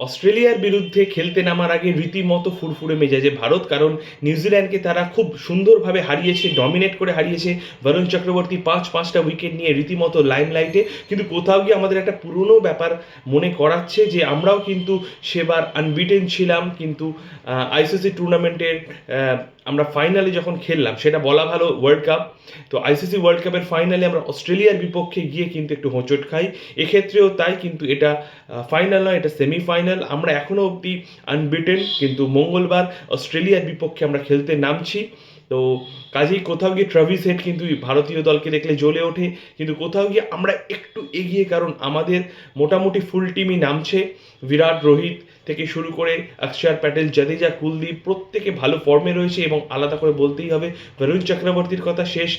অস্ট্রেলিয়ার বিরুদ্ধে খেলতে নামার আগে রীতিমতো ফুরফুরে মেজাজে ভারত, কারণ নিউজিল্যান্ডকে তারা খুব সুন্দরভাবে হারিয়েছে ডমিনেট করে হারিয়েছে বরুণ চক্রবর্তী পাঁচ, পাঁচটা উইকেট নিয়ে রীতিমতো লাইমলাইটে কিন্তু কোথাও গিয়ে আমাদের একটা পুরনো ব্যাপার মনে করাচ্ছে যে আমরাও কিন্তু সেবার আনবিটেন ছিলাম, কিন্তু আইসিসি টুর্নামেন্টের আমরা ফাইনালে যখন খেললাম, সেটা বলা ভালো ওয়ার্ল্ড কাপ তো আইসিসি ওয়ার্ল্ড কাপের ফাইনালে আমরা অস্ট্রেলিয়ার বিপক্ষে গিয়ে কিন্তু একটু হোঁচট খাই। এক্ষেত্রেও তাই কিন্তু এটা ফাইনাল নয়, এটা সেমিফাইনাল আমরা এখনও অবধি আনবিটেন কিন্তু মঙ্গলবার অস্ট্রেলিয়ার বিপক্ষে আমরা খেলতে নামছি। তো কাজেই কোথাও গিয়ে ট্রাভিস হেড কিন্তু ভারতীয় দলকে দেখলে জ্বলে ওঠে। কিন্তু কোথাও গিয়ে আমরা একটু এগিয়ে, কারণ আমাদের মোটামুটি ফুল টিমই নামছে। বিরাট, রোহিত থেকে শুরু করে অক্ষর প্যাটেল, জাদেজা, কুলদীপ প্রত্যেকে ভালো ফর্মে রয়েছে এবং আলাদা করে বলতেই হবে, বরুণ চক্রবর্তীর কথা শেষ।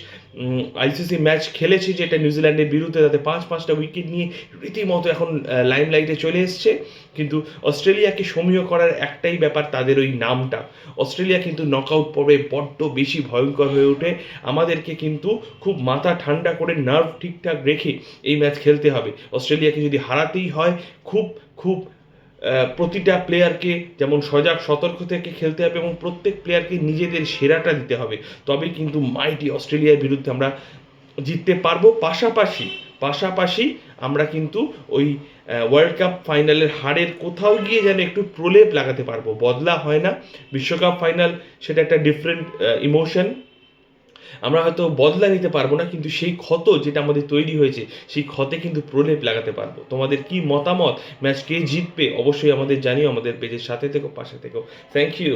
আইসিসি ম্যাচ খেলেছে যেটা নিউজিল্যান্ডের বিরুদ্ধে তাতে পাঁচ, পাঁচটা উইকেট নিয়ে রীতিমতো এখন লাইমলাইটে চলে এসছে। কিন্তু অস্ট্রেলিয়াকে সমীহ করার একটাই ব্যাপার তাদের ওই নামটা। অস্ট্রেলিয়া কিন্তু নকআউট পর্বে বড্ড বেশি ভয়ঙ্কর হয়ে ওঠে। আমাদেরকে কিন্তু খুব মাথা ঠান্ডা করে নার্ভ ঠিকঠাক রেখে এই ম্যাচ খেলতে হবে। অস্ট্রেলিয়াকে যদি হারাতেই হয়, খুব খুব প্রতিটা প্লেয়ারকে যেমন সজাগ, সতর্ক থেকে খেলতে হবে এবং প্রত্যেক প্লেয়ারকে নিজেদের সেরাটা দিতে হবে। তবেই কিন্তু মাইটি অস্ট্রেলিয়ার বিরুদ্ধে আমরা জিততে পারব। পাশাপাশি পাশাপাশি আমরা কিন্তু ওই ওয়ার্ল্ড কাপ ফাইনালের হারের কোথাও গিয়ে যেন একটু প্রলেপ লাগাতে পারব। বদলা হয় না। বিশ্বকাপ ফাইনাল সেটা একটা ডিফারেন্ট ইমোশন আমরা হয়তো বদলা নিতে পারব না, কিন্তু সেই ক্ষত যেটা আমাদের তৈরি হয়েছে, সেই ক্ষতে কিন্তু প্রলেপ লাগাতে পারব। তোমাদের কি মতামত? ম্যাচ কে জিতবে? অবশ্যই আমাদের জানিও আমাদের পেজের সাথে থেকো পাশে থেকো থ্যাংক ইউ